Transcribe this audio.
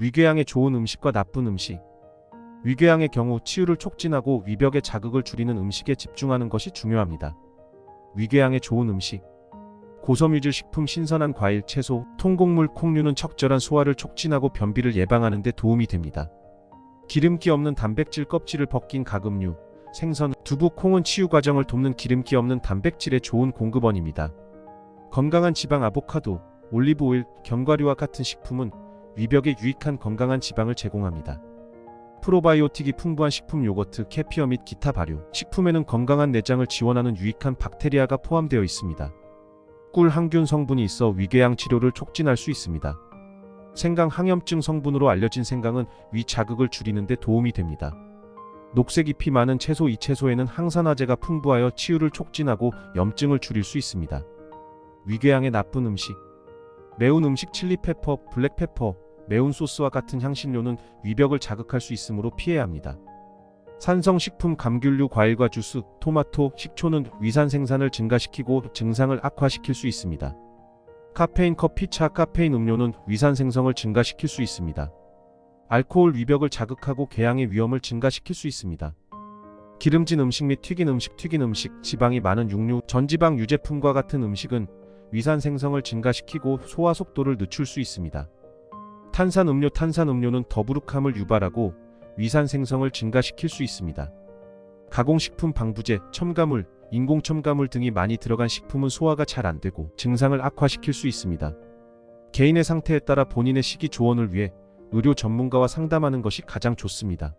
위궤양에 좋은 음식과 나쁜 음식. 위궤양의 경우 치유를 촉진하고 위벽의 자극을 줄이는 음식에 집중하는 것이 중요합니다. 위궤양에 좋은 음식. 고섬유질 식품 신선한 과일, 채소, 통곡물, 콩류는 적절한 소화를 촉진하고 변비를 예방하는 데 도움이 됩니다. 기름기 없는 단백질 껍질을 벗긴 가금류, 생선, 두부, 콩은 치유 과정을 돕는 기름기 없는 단백질의 좋은 공급원입니다. 건강한 지방 아보카도, 올리브 오일, 견과류와 같은 식품은 위벽에 유익한 건강한 지방을 제공합니다. 프로바이오틱이 풍부한 식품 요거트, 캐피어 및 기타 발효, 식품에는 건강한 내장을 지원하는 유익한 박테리아가 포함되어 있습니다. 꿀 항균 성분이 있어 위궤양 치료를 촉진할 수 있습니다. 생강 항염증 성분으로 알려진 생강은 위 자극을 줄이는 데 도움이 됩니다. 녹색 잎이 많은 채소 이 채소에는 항산화제가 풍부하여 치유를 촉진하고 염증을 줄일 수 있습니다. 위궤양의 나쁜 음식 매운 음식 칠리페퍼, 블랙페퍼, 매운 소스와 같은 향신료는 위벽을 자극할 수 있으므로 피해야 합니다. 산성식품 감귤류 과일과 주스, 토마토, 식초는 위산 생산을 증가시키고 증상을 악화시킬 수 있습니다. 카페인 커피, 차, 카페인 음료는 위산 생성을 증가시킬 수 있습니다. 알코올 위벽을 자극하고 궤양의 위험을 증가시킬 수 있습니다. 기름진 음식 및 튀긴 음식, 튀긴 음식, 지방이 많은 육류, 전지방 유제품과 같은 음식은 위산 생성을 증가시키고 소화 속도를 늦출 수 있습니다. 탄산 음료, 탄산 음료는 더부룩함을 유발하고 위산 생성을 증가시킬 수 있습니다. 가공식품 방부제, 첨가물, 인공 첨가물 등이 많이 들어간 식품은 소화가 잘 안 되고 증상을 악화시킬 수 있습니다. 개인의 상태에 따라 본인의 식이 조언을 위해 의료 전문가와 상담하는 것이 가장 좋습니다.